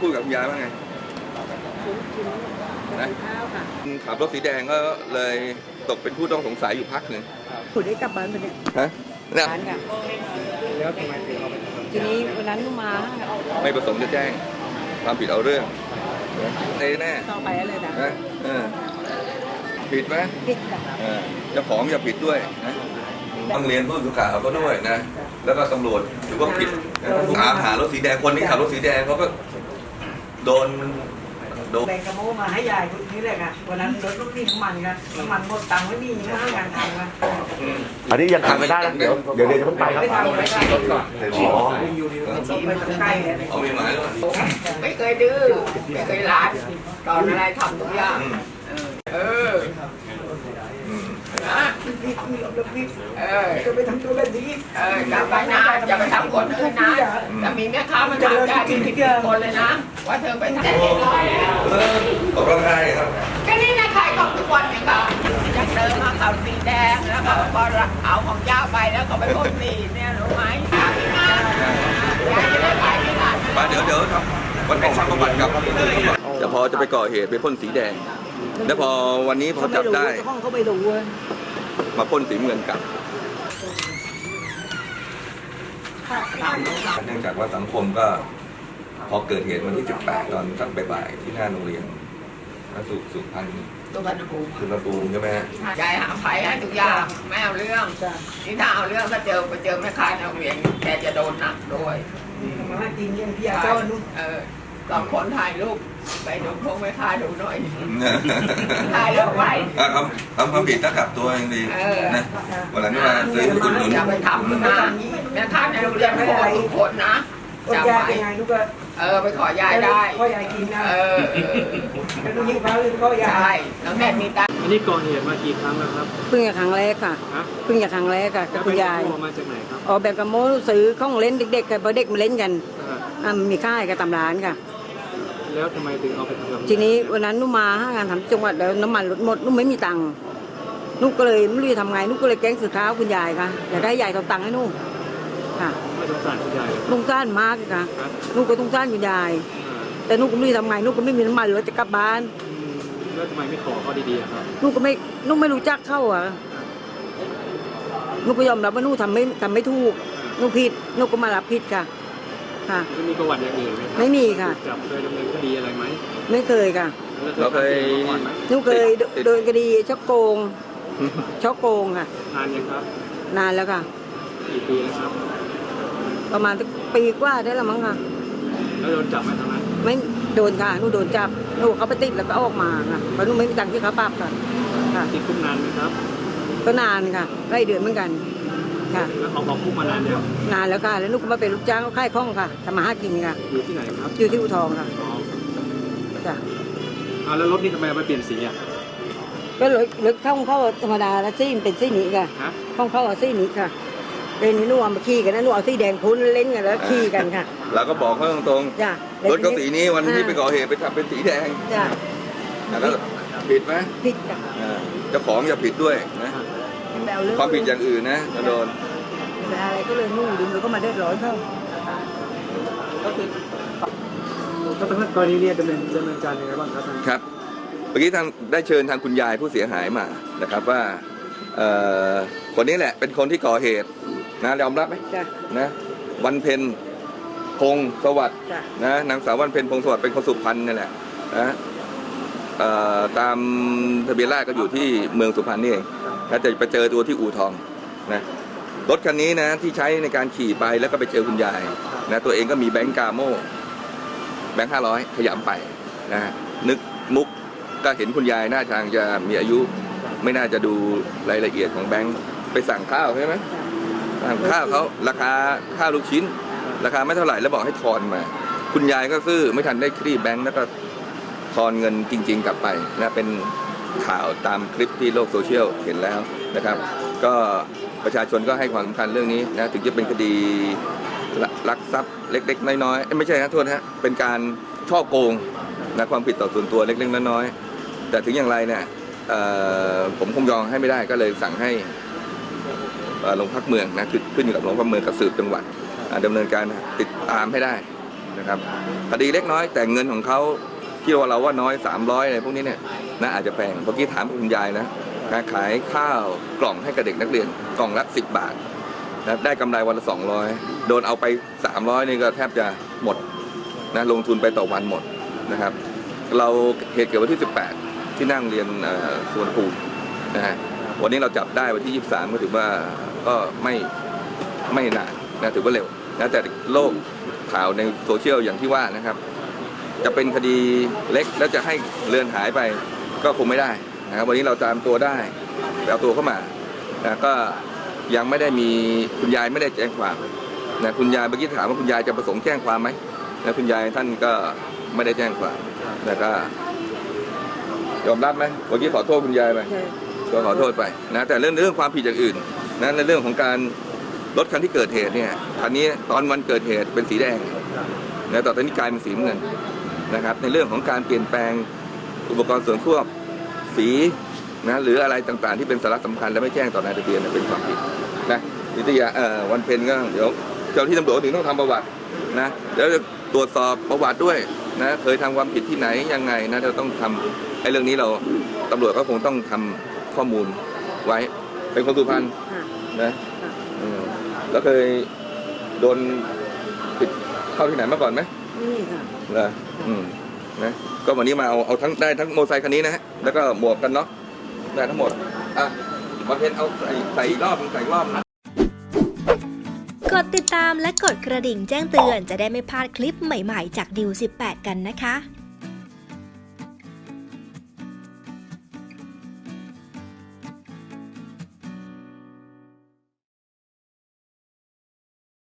พูดกับคุณยายว่าไงนะข้าวค่ะขับรถสีแดงก็เลยตกเป็นผู้ต้องสงสัยอยู่พักหนึ่งคุณได้กลับบ้านไปเนี่ยฮะเนี่ยร้านค่ะแล้วทำไมถึงเอาไปทำทีนี้วันนั้นลูกมาไม่ประสงค์จะแจ้งความผิดเอาเรื่องแน่แน่ต่อไปอะไรนะนะเออผิดไหมผิดค่ะเออเจ้าของอย่าผิดด้วยนะต้องเรียนผู้สื่อข่าวเขาด้วยนะ แล้วก็ตำรวจถือว่าผิดนะถามหารถสีแดงคนที่ขับรถสีแดงเขาก็ โดนโดนแบ่งกระโมมาให้ยายคนนี้เลยค่ะวันนั้นรถลูกพี่น้ำมันกันน้ำมันหมดตังค์ไม่มีไม่ให้งานทำกันอืมอันนี้ยังทำไม่ได้นะเดี๋ยวเดี๋ยวเดี๋ยวจะเพิ่งไปครับไม่ทำไม่ทำรถก่อนอ๋อฉีดไปทางใกล้เลยเอามีหมายแล้วไม่เคยดื้อไม่เคยร้านตอนอะไรทำทุกอย่าง อืม เออ อืม นะ พี่พี่ลูกพี่เออจะไปทำตัวแบบนี้เออจำไว้นะอย่าไปทำคนอื่นนะแต่มีแม่ค้ามาถามได้ทุกคนเลยนะ ว่าเธอไปทำเรียบร้อยแล้วเออออกลงกายครับก็นี่นะขายของทุกวันเนี่ยค่ะจากเดิมมาเขาสีแดงแล้วก็พอเอาของเจ้าไปแล้วก็ไปพ่นสีเนี่ยรู้ไหมยไม่ได้ยายจะได้ขายไม่ได้มาเดี๋ยวเดี๋ยวครับวันเป็นฟังประวัติครับจะพอจะไปก่อเหตุไปพ่นสีแดง แล้วพอวันนี้พอจับได้เจ้องเขาไม่รู้เว้ย มาพ่นสีเงินกลับเนื่องจากว่าสังคมก็พอเกิดเหตุวันที่ 18 ตอนสักบ่ายๆที่หน้าโรงเรียนพระสุสุพรรณตัวกันกูสุนภูมิใช่ไหมฮะยายหาไผ่ให้ทุกอย่างไม่เอาเรื่องนี่ถ้าเอาเรื่องถ้าเจอไปเจอแม่ค้าในโรงเรียนแกจะโดนหนักด้วยมาให้กินเลี้ยงพี่อาจารย์นู่นเออ สองคนถ่ายรูปไปดูพวกแม่ค้าดูหน่อย ถ่ายรูปไว้อะทำทำความผิดถ้ากลับตัวยังดีเออ นะวันหลังนี่มาซื้ออุดหนุนอย่าไปทำนะแม่ค้าในโรงเรียนไม่ได้ทุกคนนะก็จำยายไว้เป็นไงลูกก็เออ ไปขอยายได้ พ่อยายกินนะเออเออแล้วก็ยิ่งพาเลยพ่อยาใช่ยแล้วแม่มีตังค์อันนี้ก่อเหตุมากี่ครั้งแล้วครับเพิ่งจะครั้งแรกค่ะ ฮะเพิ่งจะครั้งแรกค่ะกับคุณยายแล้วไปเอามาจากไหนครับออกแบบกระโมซื้อของเล่นเด็กๆค่ะเพราะเด็กมาเล่นกันอ่าอะมีค่ายกับตำร้านค่ะ แล้วทำไมถึงเอาไปทำทีนี้วันนั้นนุ่มมาห้างานทำจังหวัดแล้วน้ำมันลดหมดนุ่มไม่มีตังค์นุ่มก็เลยไม่รู้จะทำไงนุ่มก็เลยแกล้งสื่อข้าวคุณยายค่ะอยากได้ยายเอาตังค์ให้นุ่มค่ะไม่สงสารคุณยายเลยนุ่งซ่านมากค่ะครับนุ่มก็ต้องซ่านคุณยาย อ่าแต่นุ่มก็ไม่รู้จะทำไงนุ่มก็ไม่มีน้ำมันเลยจะกลับบ้าน อืมแล้วทำไมไม่ขอเขาดีๆอะครับนุ่มก็ไม่นุ่มไม่รู้จักเข้าอะนุ่มก็ยอมรับว่านุ่มทำไม่ทำไม่ถูกนุ่มผิดนุ่มก็มารับผิดค่ะ ค่ะจะมีประวัติอย่างอื่นไหมรับไม่มีค่ะถูกจับเคยดำเนินคดีอะไรไหมไม่เคยค่ะแล้วเราเคย ทำผิดมาก่อนไหมนุ่มเคยติดโดนคดีช่อโกงช่อโกงค่ะ นานยังครับนานแล้วค่ะ กี่ปีแล้วครับ ประมาณสักปีกว่าได้แล้วมั้งค่ะ แล้วโดนจับไหมตอนนั้นไม่โดนค่ะหนูโดนจับหนูเขาไปติดแล้วก็ออกมาค่ะเพราะหนูไม่มีตังค์ที่เขาปรับค่ะค่ะ ติดคุกนานไหมครับ ก็นานค่ะไล่เดือนเหมือนกัน ค่ะ แล้วออกคุกมานานยังนานแล้วค่ะ แล้วหนูก็มาเป็นลูกจ้างเขาค่ายข้องค่ะทำมาหากินค่ะ อยู่ที่ไหนครับอยู่ที่อุทองค่ะอ๋อจ้ะเอาแล้วรถนี่ทำไมเอาไปเปลี่ยนสีอะก็เลยเลิกเข้าเข้าธรรมดาแล้วซี่มันเป็นซี่นี้ค่ะฮะเข้าเข้าเอาซี่นี้ค่ะเล่นนี่หนูเอามาขี่กันนะหนูเอาซี่แดงพุ้นเล่นกันแล้วขี่กันค่ะเราก็บอกเขาตรงจ้ะๆรถก็สีนี้วันที่ไปก่อเหตุไปทำเป็นสีแดงจ้ะแล้วผิดไหมผิดจ้ะอ่าเจ้าของอย่าผิดด้วยนะ ไม่เอาเรื่องความผิดอย่างอื่นนะจะโดนอะไรก็เลยนุ่งดึงแล้วก็มาเดือดร้อนเขาก็ต้องกรณีเนี้ดำเนินดำเนินการยังไงบ้างครับท่านครับเมื่อกี้ทางได้เชิญทางคุณยายผู้เสียหายมานะครับว่าเอ่อคนนี้แหละเป็นคนที่ก่อเหตุนะยอมรับไหมจ้ะนะวันเพ็ญพงศ์สวัสดิ์จ้ะนะนางสาววันเพ็ญพงศ์สวัสดิ์เป็นคนสุพรรณนี่แหละนะเอ่อตามทะเบียนราษฎร์ก็อยู่ที่เมืองสุพรรณนี่เอง แล้วจะไปเจอตัวที่อู่ทองนะรถคันนี้นะที่ใช้ในการขี่ไปแล้วก็ไปเจอคุณยายนะตัวเองก็มีแบงก์กาโม่แบงค์ห้าร้อยขยำไปนะนึกมุกก็เห็นคุณยายหน้าทางจะมีอายุ ไม่น่าจะดูรายละเอียดของแบงค์ไปสั่งข้าวใช่ไหมสั่งข้าวเขาราคาข้าวลูกชิ้น ราคาไม่เท่าไหร่แล้วบอกให้ทอนมา คุณยายก็ซื้อไม่ทันได้คลี่แบงค์แล้วก็ทอนเงินจริง ๆ กลับไปนะเป็น ข่าวตามคลิปที่โลกโซเชียลเห็นแล้วนะครับ ก็ประชาชนก็ให้ความสำคัญเรื่องนี้นะถึงจะเป็นคดีลักทรัพย์เล็ก ๆ น้อยๆเอ้ยไม่ใช่นะโทษนฮะเป็นการช่อโกงนะความผิดต่อส่วนตัวเล็ก ๆ น้อยๆแต่ถึงอย่างไรเนี่ยเอ่อผมคงยอมให้ไม่ได้ก็เลยสั่งให้เอ่อโรงพักเมืองนะคือขึ้นอยู่กับโรงพักเมืองกับสืบจังหวัดอ่าดำเนินการติดตามให้ได้นะครับคดีเล็กน้อยแต่เงินของเขา ที่ว่าเราว่าน้อย 300อะไรพวกนี้เนี่ยนะอาจจะแพงเมื่อกี้ถามคุณยายนะการขายข้าวกล่องให้กับเด็กนักเรียนกล่องละ 10 บาทนะได้กำไรวันละ 200 โดนเอาไป 300 นี่ก็แทบจะหมดนะลงทุนไปต่อวันหมดนะครับ เราเหตุเกิดวันที่ 18 ที่นั่งเรียนเอ่อสวนภูมินะฮะวันนี้เราจับได้วันที่ 23 ก็ถือว่าก็ไม่ไม่นานนะถือว่าเร็วนะแต่โลกข่าวในโซเชียลอย่างที่ว่านะครับ จะเป็นคดีเล็กแล้วจะให้เลือนหายไปก็คงไม่ได้นะครับวันนี้เราตามตัวได้ไปเอาตัวเข้ามานะก็ยังไม่ได้มีคุณยายไม่ได้แจ้งความนะคุณยายเมื่อกี้ถามว่าคุณยายจะประสงค์แจ้งความไหมนะคุณยายท่านก็ไม่ได้แจ้งความแต่ก็ยอมรับไหมเมื่อกี้ขอโทษคุณยายไปก็ขอโทษไปนะแต่เรื่องเรื่องความผิดอย่างอื่นนะในเรื่องของการรถคันที่เกิดเหตุเนี่ยคันนี้ตอนวันเกิดเหตุเป็นสีแดงนะแต่ตอนนี้กลายเป็นสีเงิน นะครับ ในเรื่องของการเปลี่ยนแปลงอุปกรณ์ส่วนควบสีนะหรืออะไรต่างๆ ที่เป็นสาระสำคัญและไม่แจ้งต่อนายทะเบียนเนี่ยเป็นความผิดนะวิทยาเอ่อวันเพ็ญก็เดี๋ยวเจ้าที่ตำรวจถึงต้องทำประวัตินะแล้วจะตรวจสอบประวัติด้วยนะเคยทำความผิดที่ไหนยังไงนะเราต้องทำไอ้เรื่องนี้เราตำรวจก็คงต้องทำข้อมูลไว้ เป็นคนสุพรรณค่ะนะอืมแล้วเคยโดนติดเข้าที่ไหนมาก่อนไหม นี่ค่ะเหรออืมนะก็วันนี้มาเอาเอาทั้งได้ทั้งโมอเตอร์ไซค์คันนี้นะฮะแล้วก็หมวกกันน็อกได้ทั้งหมดอะวันเพ็ญเอาใส่ใส่อีกรอบหนึ่งใส่อีกรอบหนึ่งกดติดตามและกดกระดิ่งแจ้งเตือนจะได้ไม่พลาดคลิปใหม่ๆ จากดิว18 กันนะคะ